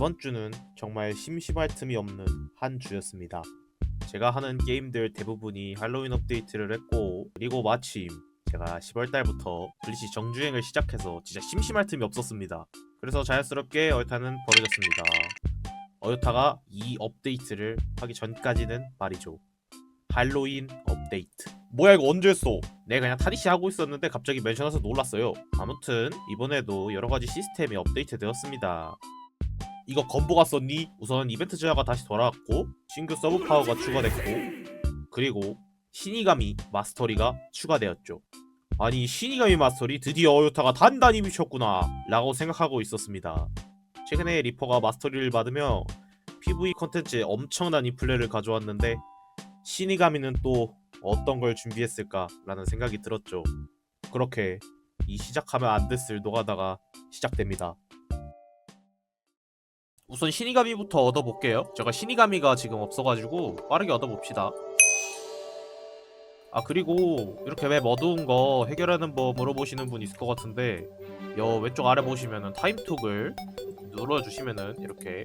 이번 주는 정말 심심할 틈이 없는 한 주였습니다. 제가 하는 게임들 대부분이 할로윈 업데이트를 했고 그리고 마침 제가 10월 달부터 블리치 정주행을 시작해서 진짜 심심할 틈이 없었습니다. 그래서 자연스럽게 어요타는 버려졌습니다. 어요타가 이 업데이트를 하기 전까지는 말이죠. 할로윈 업데이트. 뭐야 이거 언제 했어? 내가 그냥 타디시 하고 있었는데 갑자기 멘션 와서 놀랐어요. 아무튼 이번에도 여러 가지 시스템이 업데이트 되었습니다. 이거 건보가 썼니? 우선 이벤트 제어가 다시 돌아왔고 신규 서브 파워가 추가됐고 그리고 신이가미 마스터리가 추가되었죠. 아니 신이가미 마스터리 드디어 어요타가 단단히 미쳤구나 라고 생각하고 있었습니다. 최근에 리퍼가 마스터리를 받으며 PV 컨텐츠에 엄청난 인플레를 가져왔는데 신이가미는 또 어떤 걸 준비했을까라는 생각이 들었죠. 그렇게 이 시작하면 안 됐을 노가다가 시작됩니다. 우선 신이가미부터 얻어볼게요. 제가 신이가미가 지금 없어가지고 빠르게 얻어봅시다. 아 그리고 이렇게 웹 어두운 거 해결하는 법 물어보시는 분 있을 것 같은데 여 왼쪽 아래 보시면은 타임톡을 눌러주시면은 이렇게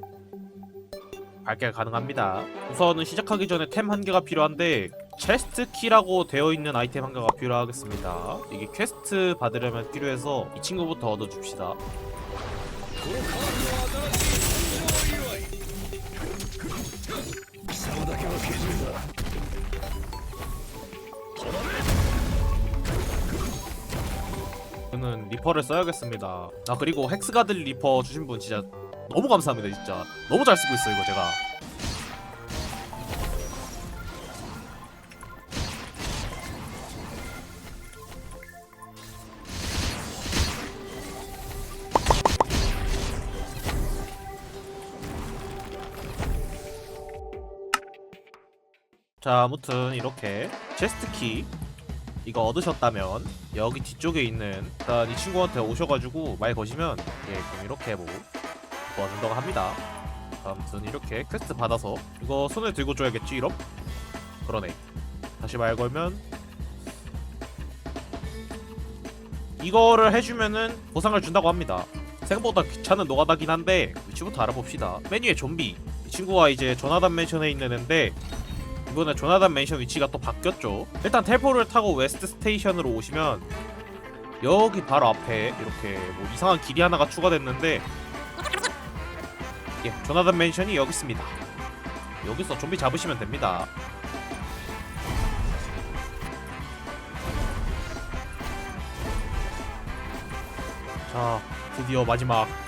밝게 가능합니다. 우선은 시작하기 전에 템 한 개가 필요한데 체스트 키라고 되어 있는 아이템 한 개가 필요하겠습니다. 이게 퀘스트 받으려면 필요해서 이 친구부터 얻어줍시다. 저는 리퍼를 써야겠습니다. 아 그리고 헥스가드 리퍼 주신 분 진짜 너무 감사합니다 진짜. 너무 잘 쓰고 있어 요 이거 제가. 자 아무튼 이렇게 체스트 키 이거 얻으셨다면 여기 뒤쪽에 있는 일단 이 친구한테 오셔가지고 말 거시면 예 그럼 이렇게 뭐 도와준다고 합니다. 자, 아무튼 이렇게 퀘스트 받아서 이거 손에 들고 줘야겠지 이럼? 그러네. 다시 말 걸면 이거를 해주면은 보상을 준다고 합니다. 생각보다 귀찮은 노가다긴 한데 위치부터 알아봅시다. 메뉴에 좀비. 이 친구가 이제 조나단 맨션에 있는 앤데 이번에 조나단 맨션 위치가 또 바뀌었죠. 일단 텔포를 타고 웨스트 스테이션으로 오시면 여기 바로 앞에 이렇게 뭐 이상한 길이 하나가 추가됐는데 예, 조나단 맨션이 여기 있습니다. 여기서 좀비 잡으시면 됩니다. 자, 드디어 마지막.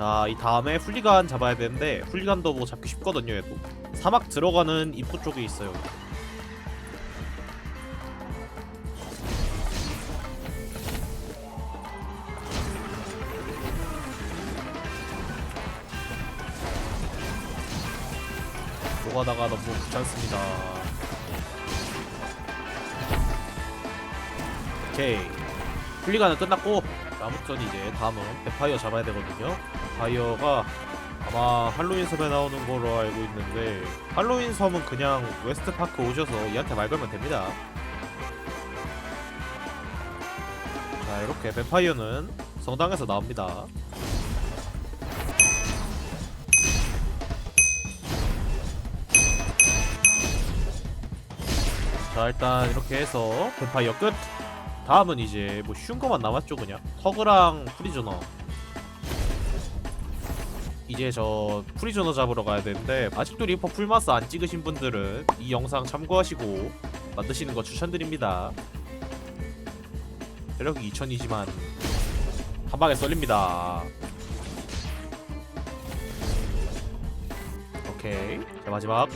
자, 이 다음에 훌리간 잡아야 되는데 훌리간도 뭐 잡기 쉽거든요, 얘도. 사막 들어가는 입구 쪽에 있어요. 노가다가 너무 귀찮습니다. 오케이. 훌리간은 끝났고 아무튼 이제 다음은 베파이어 잡아야 되거든요. 베파이어가 아마 할로윈 섬에 나오는 걸로 알고 있는데 할로윈 섬은 그냥 웨스트 파크 오셔서 얘한테 말 걸면 됩니다. 자 이렇게 베파이어는 성당에서 나옵니다. 자 일단 이렇게 해서 베파이어 끝. 다음은 이제 뭐 쉬운 거만 남았죠 그냥 터그랑 프리저너 이제 저 프리저너 잡으러 가야 되는데 아직도 리퍼 풀마스 안 찍으신 분들은 이 영상 참고하시고 만드시는 거 추천드립니다. 체력이 2000이지만 한 방에 썰립니다. 오케이. 자 마지막.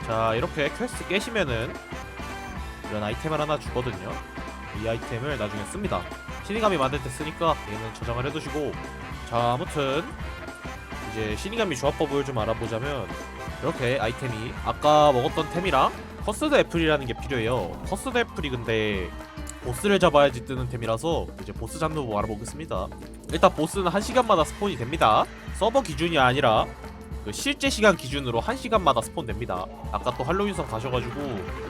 끝자 이렇게 퀘스트 깨시면은 이런 아이템을 하나 주거든요. 이 아이템을 나중에 씁니다. 신이감이 만들 때 쓰니까 얘는 저장을 해두시고 자 아무튼 이제 신이감이 조합법을 좀 알아보자면 이렇게 아이템이 아까 먹었던 템이랑 커스드 애플이라는 게 필요해요. 커스드 애플이 근데 보스를 잡아야지 뜨는 템이라서 이제 보스 잡는 법 알아보겠습니다. 일단 보스는 1시간마다 스폰이 됩니다. 서버 기준이 아니라 그 실제 시간 기준으로 1시간마다 스폰 됩니다. 아까 또 할로윈성 가셔가지고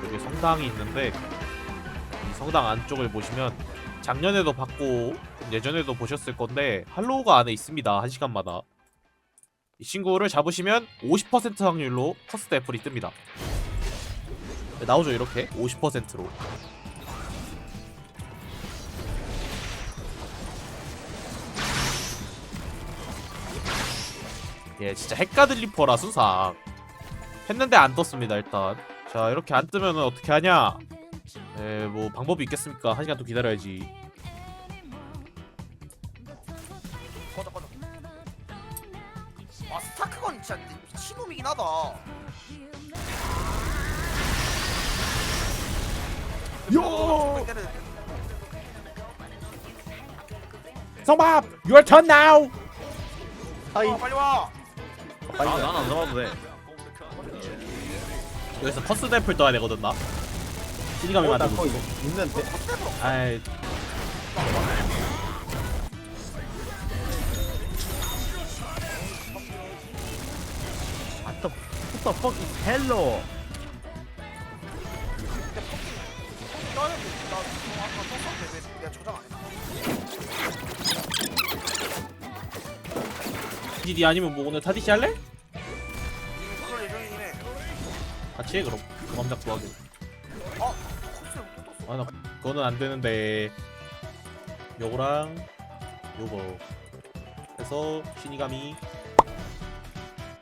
여기 성당이 있는데 이 성당 안쪽을 보시면 작년에도 봤고 예전에도 보셨을 건데 할로우가 안에 있습니다. 한 시간마다. 이 친구를 잡으시면 50% 확률로 커스트 애플이 뜹니다. 네, 나오죠 이렇게 50%로. 예, 진짜 핵가들리퍼라 수상. 했는데 안 떴습니다 일단. 자 이렇게 안 뜨면 어떻게 하냐? 에, 뭐 방법이 있겠습니까? 한 시간 또 기다려야지. 꺼져 꺼져 아 스타크건 진짜 미친놈이긴 하다 요! 아 성밥! Your turn now! 하이 빨리 와 아, 난안 잡아도 돼. 여기서 커스트 애플 떠야 되거든 나. 시니감이 어, 나 만들고. 거기 있는데 아이, What the, what the fuck is hello? 나는 나 저거 아까 썼었는데 왜 내가 저장 안 했나? GD 아니면 뭐 오늘 타디시 할래? 그럴 예정이긴 해 같이 해 그럼. 감작 구하기. 아, 나 그거는 안 되는데. 요거랑 요거 해서 시니감이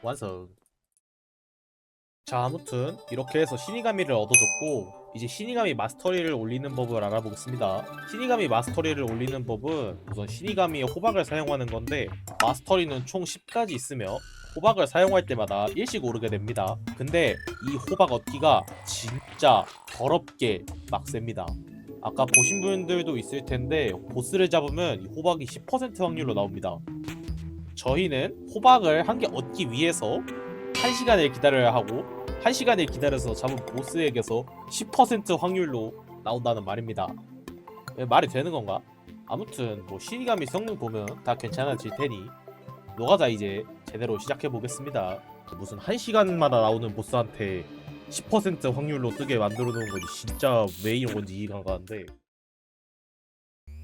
완성. 자 아무튼 이렇게 해서 시니가미를 얻어줬고 이제 시니가미 마스터리를 올리는 법을 알아보겠습니다. 시니가미 마스터리를 올리는 법은 우선 시니가미의 호박을 사용하는 건데 마스터리는 총 10가지 있으며 호박을 사용할 때마다 일씩 오르게 됩니다. 근데 이 호박 얻기가 진짜 더럽게 빡셉니다. 아까 보신 분들도 있을 텐데 보스를 잡으면 이 호박이 10% 확률로 나옵니다. 저희는 호박을 한 개 얻기 위해서 1시간을 기다려야 하고 1시간을 기다려서 잡은 보스에게서 10% 확률로 나온다는 말입니다. 왜 말이 되는 건가? 아무튼 뭐 신이감이 성능 보면 다 괜찮아질 테니 노가자 이제 제대로 시작해 보겠습니다. 무슨 1시간마다 나오는 보스한테 10% 확률로 뜨게 만들어 놓은 건지 진짜 왜 이런 건지 이해가 안 가는데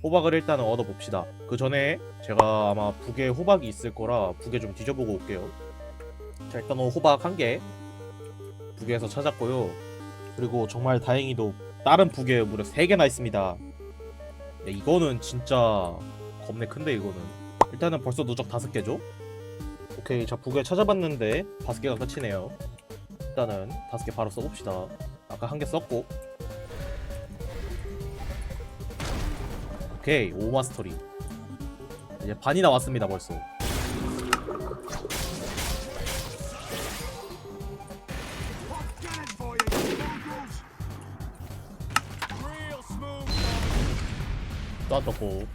호박을 일단은 얻어 봅시다. 그 전에 제가 아마 북에 호박이 있을 거라 북에 좀 뒤져보고 올게요. 자 일단은 호박 한 개 북에서 찾았고요. 그리고 정말 다행히도 다른 북에 무려 세 개나 있습니다. 야, 이거는 진짜 겁내 큰데 이거는. 일단은 벌써 누적 다섯 개죠? 오케이 자 북에 찾아봤는데 다섯 개가 끝이네요. 일단은 다섯 개 바로 써봅시다. 아까 한 개 썼고. 오케이 오마스터리. 이제 반이 나왔습니다 벌써. 떴고.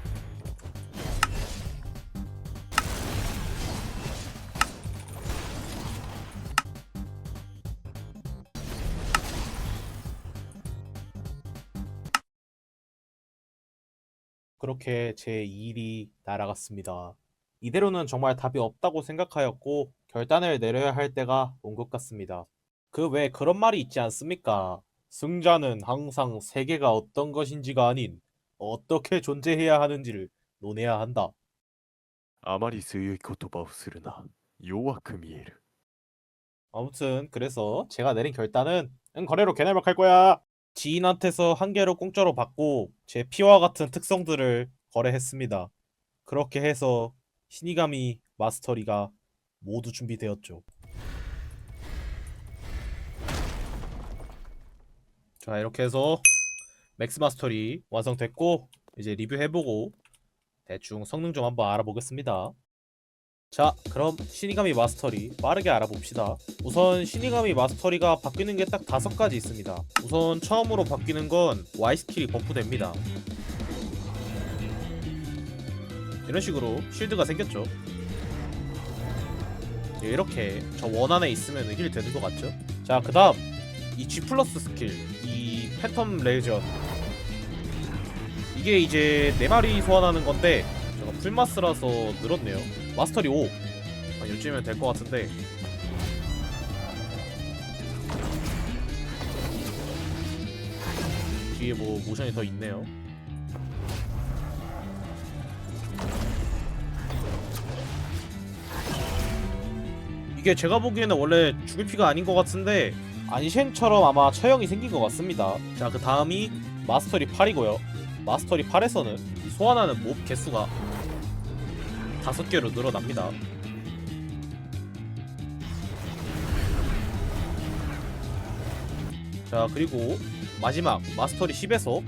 그렇게 제 일이 날아갔습니다. 이대로는 정말 답이 없다고 생각하였고 결단을 내려야 할 때가 온 것 같습니다. 그 왜 그런 말이 있지 않습니까? 승자는 항상 세계가 어떤 것인지가 아닌 어떻게 존재해야 하는지를 논해야 한다. あまり強い言葉をするな。弱く見える。 아무튼 그래서 제가 내린 결단은 응 거래로 개날박할 거야. 지인한테서 한 개로 공짜로 받고 제 피와 같은 특성들을 거래했습니다. 그렇게 해서 신이가미 마스터리가 모두 준비되었죠. 자 이렇게 해서 맥스 마스터리 완성됐고 이제 리뷰해보고 대충 성능 좀 한번 알아보겠습니다. 자 그럼 시니가미 마스터리 빠르게 알아봅시다. 우선 시니가미 마스터리가 바뀌는 게 딱 다섯 가지 있습니다. 우선 처음으로 바뀌는 건 Y 스킬이 버프됩니다. 이런 식으로 쉴드가 생겼죠? 예, 이렇게 저 원 안에 있으면 힐 되는 것 같죠? 자 그 다음 이 G 플러스 스킬 이 팬텀 레이저. 이게 이제 네 마리 소환하는 건데 제가 풀마스라서 늘었네요 마스터리 5 아, 요쯤이면 될 것 같은데. 뒤에 뭐 모션이 더 있네요. 이게 제가 보기에는 원래 죽을 피가 아닌 것 같은데 안셴처럼 아마 처형이 생긴 것 같습니다. 자 그 다음이 마스터리 8이고요. 마스터리 8에서는 소환하는 몹 개수가 다섯 개로 늘어납니다. 자, 그리고 마지막 마스터리 10에서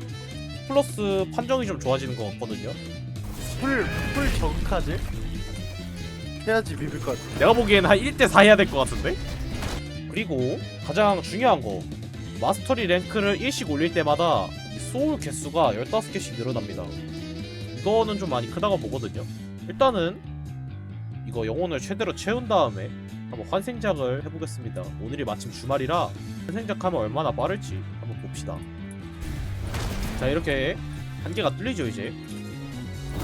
플러스 판정이 좀 좋아지는 것 같거든요. 풀풀 정카지? 해야지 비빌 것 같아. 내가 보기에는 한 1대4 해야 될 것 같은데? 그리고 가장 중요한 거 마스터리 랭크를 1씩 올릴 때마다 이 소울 개수가 15개씩 늘어납니다 이거는 좀 많이 크다고 보거든요 일단은 이거 영혼을 최대로 채운 다음에 한번 환생작을 해보겠습니다. 오늘이 마침 주말이라 환생작 하면 얼마나 빠를지 한번 봅시다. 자 이렇게 한 개가 뚫리죠 이제.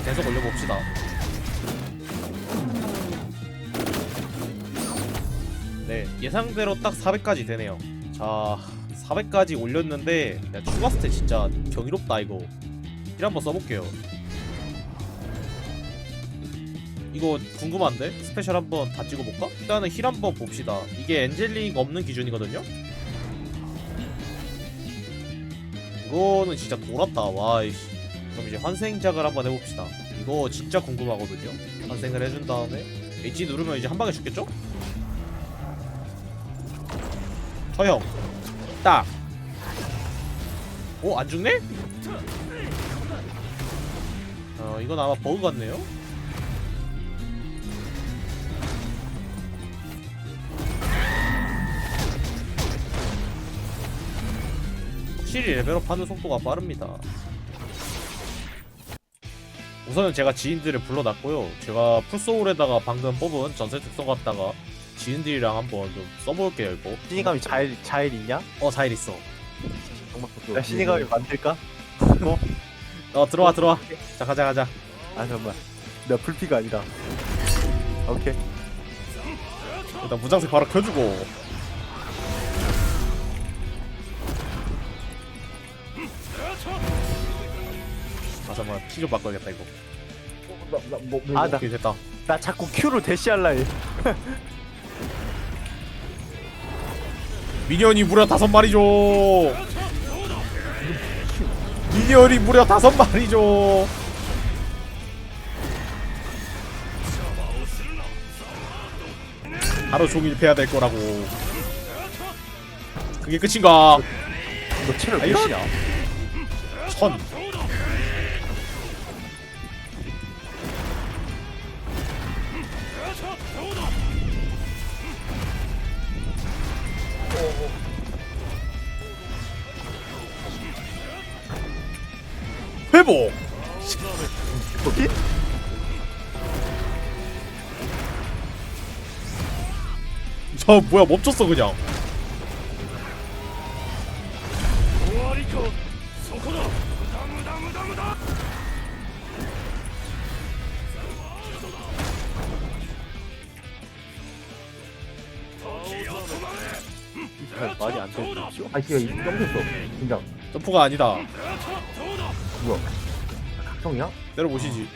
계속 올려봅시다. 네 예상대로 딱 400까지 되네요. 자 400까지 올렸는데 야, 추가 스탯 진짜 경이롭다 이거. 힐 한번 써볼게요 이거 궁금한데? 스페셜 한번 다 찍어볼까? 일단은 힐 한번 봅시다 이게 엔젤릭 없는 기준이거든요? 이거는 진짜 돌았다 와이씨 그럼 이제 환생작을 한번 해봅시다 이거 진짜 궁금하거든요 환생을 해준 다음에 H 누르면 이제 한 방에 죽겠죠? 처형 딱 오, 안 죽네? 어, 이건 아마 버그 같네요 확실히 레벨업하는 속도가 빠릅니다 우선은 제가 지인들을 불러놨고요 제가 풀소울에다가 방금 뽑은 전설 특성 갖다가 지인들이랑 한번 좀 써볼게요 이거 신이감이 자일 자일 있냐? 어 자일 있어 야 신이감이 만들까? 어 들어와 들어와 자 가자 가자 아 잠깐만. 나 풀피가 아니다. 오케이. 일단 무장색 바로 켜주고 잠깐만 키 좀 바꿔야겠다 이거. 아, 나- 오케이 됐다. 나 자꾸 Q로 대시할라 해. 미니언이 무려 다섯 마리죠. 미니언이 무려 다섯 마리죠. 하루 종일 패야 될 거라고. 그게 끝인가? 너 체력 아이런? 몇이야? 천 회복 오케이? 저 뭐야 멈췄어 그냥 아, 말이 안 거죠? 아, 씨가 넘겼어. 긴장. 점프가 아니다 뭐야? 각성이야? 때려보시지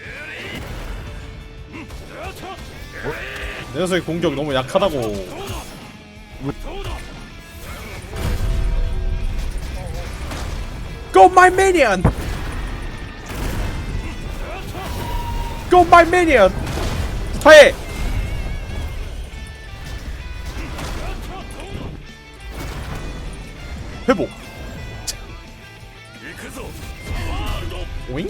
내 녀석의 공격 너무 약하다고 Go my minion! Go my minion! 파해! 회복 오잉?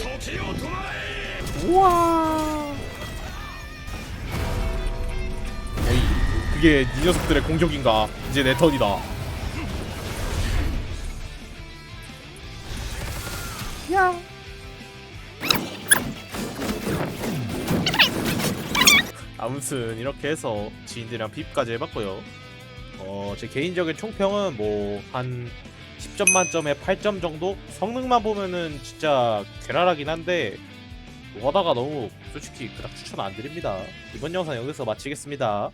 우와. 에이 그게 니 녀석들의 공격인가? 이제 내 턴이다. 야. 아무튼 이렇게 해서 지인들이랑 빕까지 해봤고요. 어 제 개인적인 총평은 뭐한 10점 만점에 8점 정도? 성능만 보면은 진짜 괴랄하긴 한데 노가다가 너무 솔직히 그닥 추천 안 드립니다. 이번 영상 여기서 마치겠습니다.